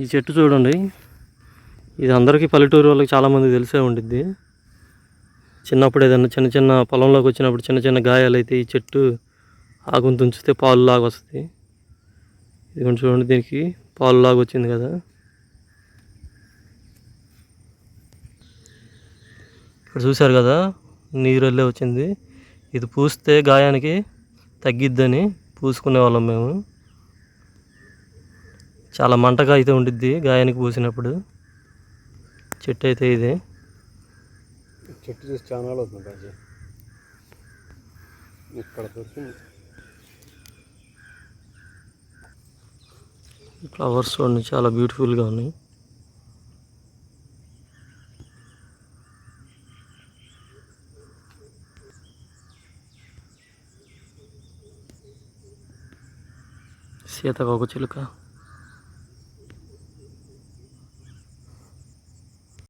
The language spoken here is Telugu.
ఈ చెట్టు చూడండి. ఇది అందరికీ పల్లెటూరు వాళ్ళకి చాలామంది తెలిసే ఉండిద్ది. చిన్నప్పుడు ఏదైనా చిన్న చిన్న పొలంలోకి వచ్చినప్పుడు చిన్న చిన్న గాయాలు అయితే ఈ చెట్టు ఆకును తుంచితే పాలు లాగా వస్తుంది ఇది చూడండి దీనికి పాలు లాగా వచ్చింది కదా. ఇక్కడ చూశారు కదా నీరు వెళ్ళే వచ్చింది. ఇది పూస్తే గాయానికి తగ్గిద్దని పూసుకునే వాళ్ళం మేము. చాలా మంటగా అయితే ఉండిద్ది గాయానికి పూసినప్పుడు. చెట్టు అయితే ఇది. చెట్టు చూసి చాలా అవుతుంది బాజీ. ఇక్కడ ఫ్లవర్స్ చూడండి చాలా బ్యూటిఫుల్గా ఉన్నాయి. సీతకొక చిలుక.